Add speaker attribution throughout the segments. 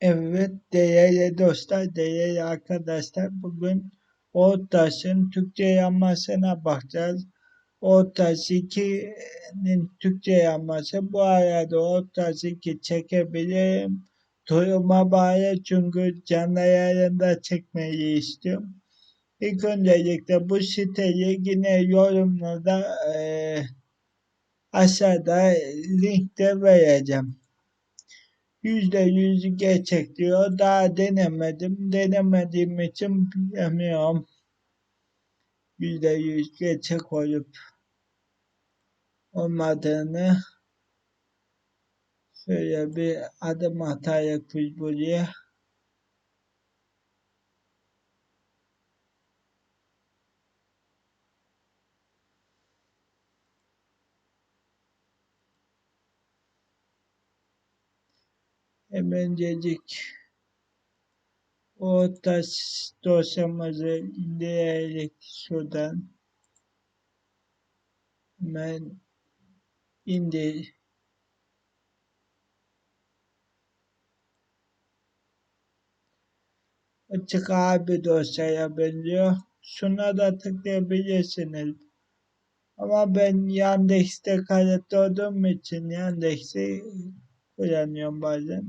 Speaker 1: Evet değerli dostlar, değerli arkadaşlar bugün Ortaş'ın Türkçe yanmasına bakacağız. Ortaş 2'nin Türkçe yanması bu arada Ortaş 2 çekebilirim. Duruma bağlı çünkü canlı yayında çekmeyi istiyorum. İlk öncelikle bu siteyi yine yorumlarda e, aşağıda linkte vereceğim. Yüzde yüz gerçek diyor. Daha denemedim. Denemediğim için bilemiyorum. Yüzde yüz gerçek olup olmadığını şöyle bir adım atarak biz buraya. Hemencecik o taş dosyamızı indirerek şuradan hemen indir. Açık abi dosyaya benziyor. Şuna da tıklayabilirsiniz. Ama ben Yandex'te kayıtlı olduğum için Yandex'i kullanıyorum bazen.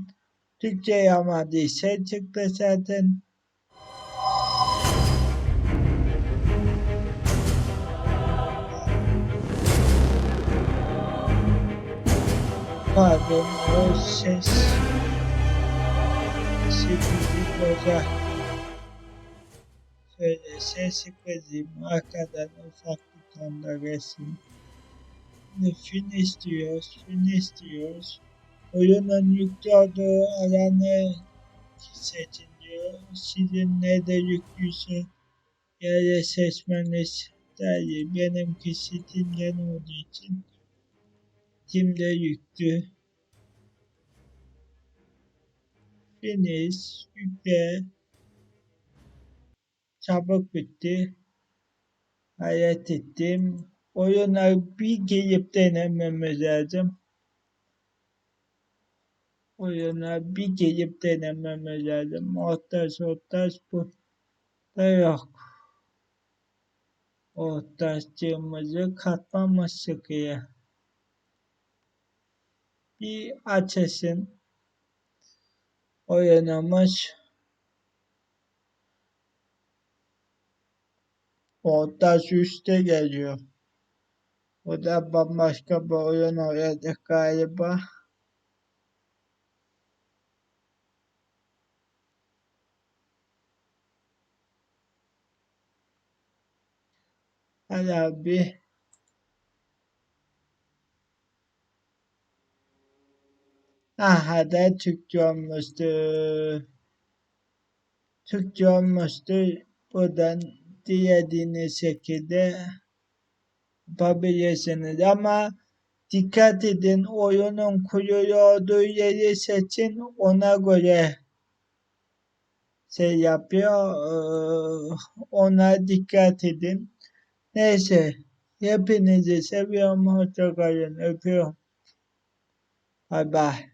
Speaker 1: Türkçe yamadıysa çıktı zaten. Pardon o ses sesini bozar. Şöyle sesi kızayım arkadan ufak bir tonda resim. Finish diyoruz, finish diyoruz. Oyunun yüklü olduğu alanı seçin diyor. Sizin nerede yüklüyse yere seçmeniz iyi. Benimki Steam'den olduğu için Steam'de yüklü. Finish, yükle. Çabuk bitti. Hayret ettim. Oyuna bir gelip denememiz lazım oyuna bir gelip denememiz lazım. Ortaş ortaş bu da yok. Ortaşçığımızı katmamış sıkıya. Bir açısın oyunumuz Ortaş üstte geliyor. O da bambaşka bir oyun olacak galiba. Hadi abi. Aha da Türkçe olmuştu. Türkçe olmuştu. Buradan dilediğiniz şekilde yapabilirsiniz. Ama dikkat edin oyunun kuyruğu olduğu yeri seçin ona göre şey yapıyor. Ona dikkat edin. Neyse. Hepinizi seviyorum. Hoşçakalın. Öpüyorum. Bye bye.